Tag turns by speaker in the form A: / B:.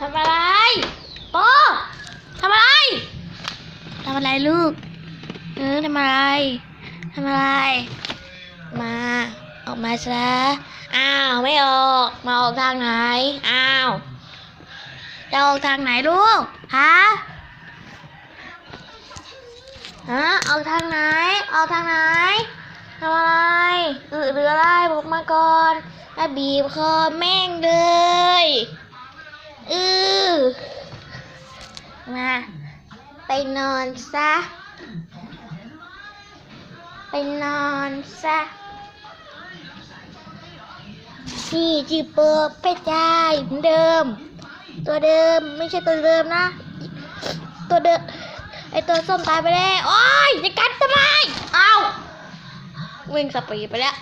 A: ทำอะไรโปทำอะไรทำอะไรลูกเออทำอะไรทำอะไร มาออกมาซะอ้าวไม่ออกมาออกทางไหนอ้าวจะออกทางไหนลูกฮะฮะออกทางไหนออกทางไหนทำอะไรเออหรืออะไรบอกมาก่อนแล้วบีบคอแม่งเลย มา ไปนอนซะ ไปนอนซะ นี่จีเปิดไปจ่ายเหมือนเดิม ตัวเดิมไม่ใช่ตัวเดิมนะ ตัวเดิมไอตัวส้มตายไปแล้ว โอ้ยจะกัดทำไม เอาวิ่งสปีดไปแล้ว